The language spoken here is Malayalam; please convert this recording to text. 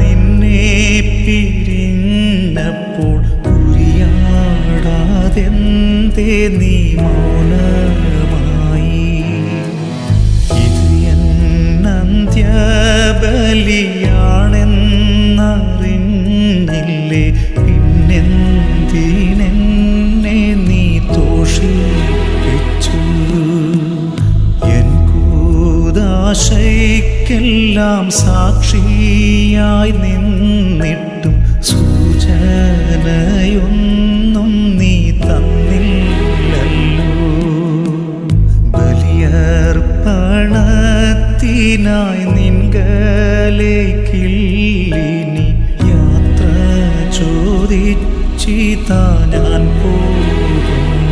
നിന്നെ പിരിഞ്ഞപ്പോൾ പുരിയാടാതെന്തേ നീ മൗനം കൂതാശയ്ക്കെല്ലാം സാക്ഷിയായി നിന്നിട്ടും സൂചനയൊന്നും നീ തന്നില്ലല്ലോ. ബലിയർപ്പണത്തിനായി നിൻകലേക്കില്ലിനി യാത്ര ചോദിച്ചിതാ ഞാൻ പോകുന്നു.